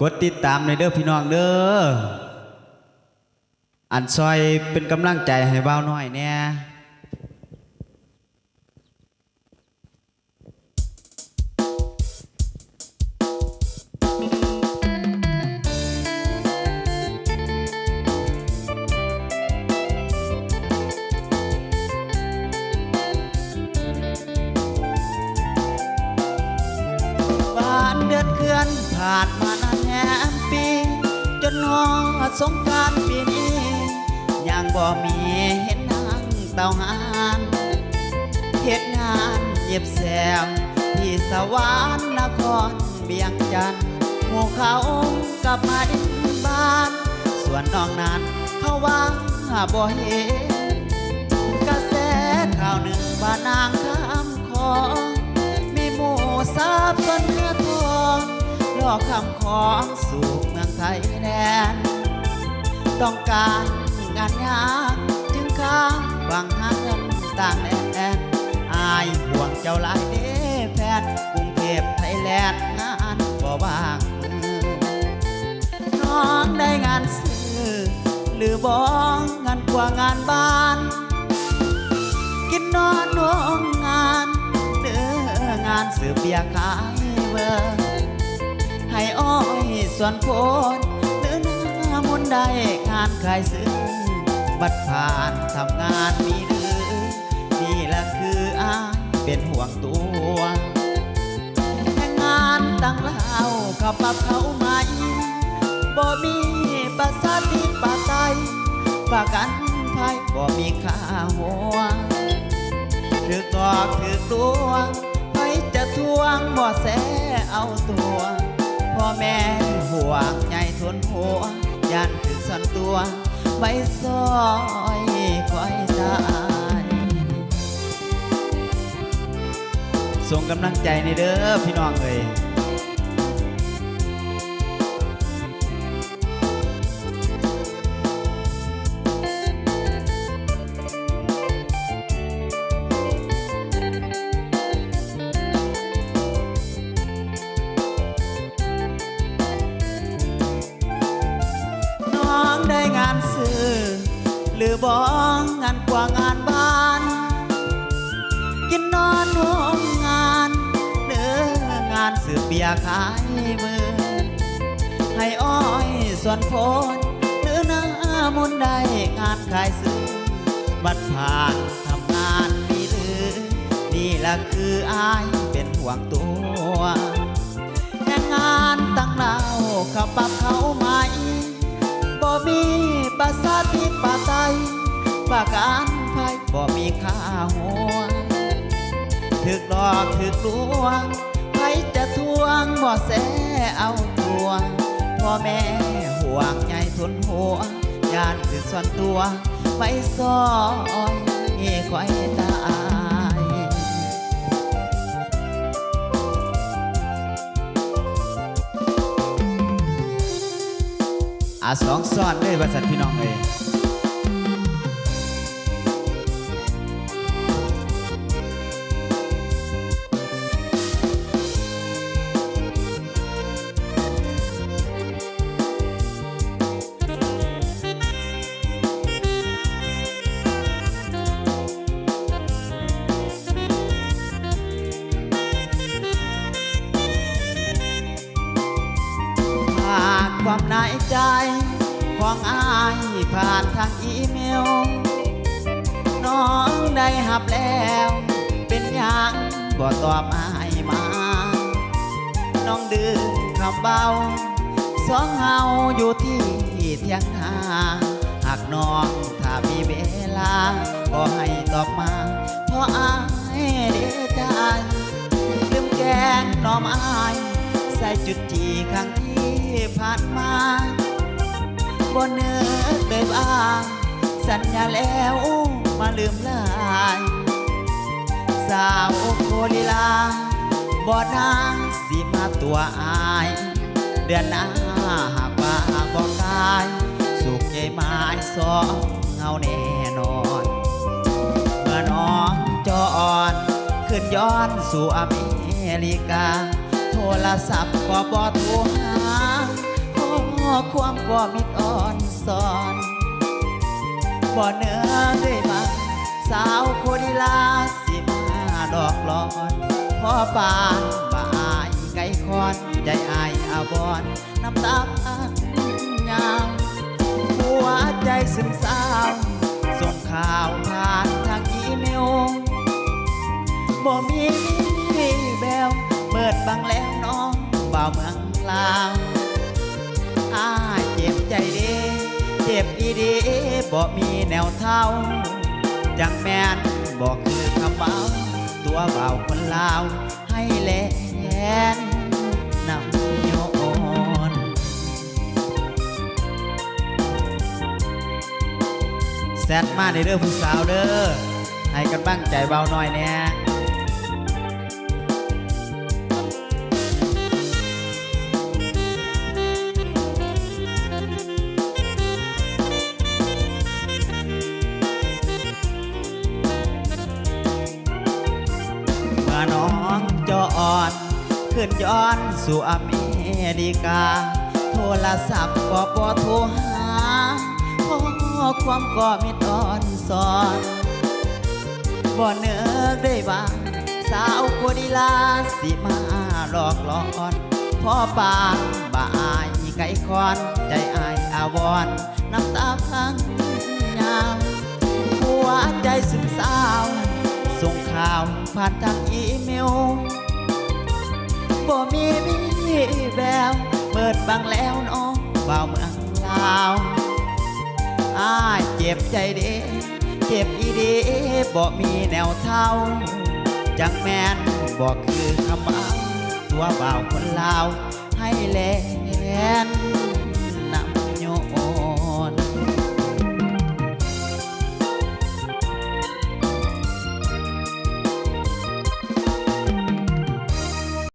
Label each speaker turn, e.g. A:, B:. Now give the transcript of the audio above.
A: กดติดตามในเด้อพี่น้องเด้ออันซอยเป็นกำลังใจให้บ่าวน้อยแน่บ้านเดือนเคลื่อนผ่านมานานแห มปี จนฮอดสงการปีนี้ยังบ่มีเห็นนางเต่าหานเฮ็ดงานเย็บแซมที่สวรรค์นครเบียงจันทน์หมู่เขากลับมาดินบ้าน ส่วนน้องนั้นเขาว่าบ่เห็นกระแสข่าวหนึ่งว่านาง คำของสู่เมืองไทยแดน ต้องการงานยากจึงข้าบางหาเงินต่างแดนอายห่วงเจ้าหลายเด้แพทย์กรุงเทพไทยแลนด์งานบ่ว่างน้องได้งานซื้อหรือบ้องงานกว่างานบ้าน กินนอนนวงงานเด้องานสืบเบียขายเบอร์ให้อ้อย ส่วนโพนเนื้อหน้ามุนได้งานขายซื้อบัดผ่านทำงานมีหรือนี่แหละคืออ้ายเป็นห่วงตัวแค่งานตั้งเล่าขับปับเขาไหมบ่มีภาษาที่ปาไตประกันภัยบ่มีค่าหัวถือกอกถือตัวไปจะทวงบ่แสเอาตัว พ่อแม่ห่วงใหญ่ทนหัวยันถึงสันตัวไปซอยคอยตายส่งกำลังใจในเด้อพี่น้องเลย หรือบ้องงานกว่างานบ้าน กินนอนร่วมงานเนื้องานสืบเบียขายมือ ให้อ้อยส่วนโพนเนื้อหน้ามุนได้งานขายซื้อบัดผ่านทำงานมีหรือ นี่แหละคืออายเป็นห่วงตัวแค่งานตั้งเล่าเขาปรับเขาไหมบ่มีภาษาที่ ปาไตยประกันภัยบ่มีค่าหัวถึกหลอกถึกลวงใครจะทวงบ่แสเอาตัวพ่อแม่ห่วงใหญ่ทนหัวยานถึกส่วนตัวไปซอยคอยตายอาสองซ้อนเลยบริษัทพี่น้องเลย ของอายผ่านทางอีเมล น้องได้หับแล้ว เป็นยังบ่ตอบอายมา น้องดื้อคำเบา สองเฮาอยู่ที่เทียงนาหากน้องถ้ามีเวลาก็ให้ตอบมา เพราะอายเดีใจลืมแกงน้อมอาย ใส่จุดจีครั้งที่ผ่านมา บนเนื้อเลยบ้างสัญญาแล้วมาลืมลาย สาวโคลีลาบ่นางสิมาตัวอาย เดือนหน้าหากว่าบ่กาย สุขใจไม้สองเงาแน่นอน เมื่อน้องจออ่อน ขึ้นย้อนสู่อเมริกา โทรศัพท์ก็บ่โทรหา ความก็มิดอ่อนสอนบ่เนื้อด้วยมาสาวโคดิลาสิมาดอกหลอนพ่อปานบ่อายไก่คอนใจอายอาบอนน้ำตาพังยาวหัวใจซึมเศร้าส่งข่าวผ่านทางอีเมลบ่มีแววเปิดบังแล้วน้องบ่าวเมืองลาว อ้าเจ็บใจเด้เจ็บอีเดีบ่มีแนวเท่า จังแม่นบอกคือคำเบาตัวเบาคนลาว ให้แลนนำโยนแซดมาในเด้องผู้สาวเด้อให้กันบ้างใจเบาหน่อยแน่เขึ้นย้อนสู่อเมริกา โทรศัพท์ก็บ่โทรหาข้อความก็มิดอ่อนสอนบ่เนื้อได้บ้างสาวโคดิลาสิมาหลอกหลอนพ่อปานบ่อายไก่คอนใจอายอาวรณ์น้ำตาพังยาวหัวใจซึมเศร้าส่งข่าวผ่านทางอีเมล บ่มีวี่แววเปิดบังแล้วน้องบ่าวเมืองลาวอ้าเจ็บใจเด้เจ็บอีเด้บ่มีแนวเท่า จังแมนบอกคือคำเอาตัวบ่าวคนลาว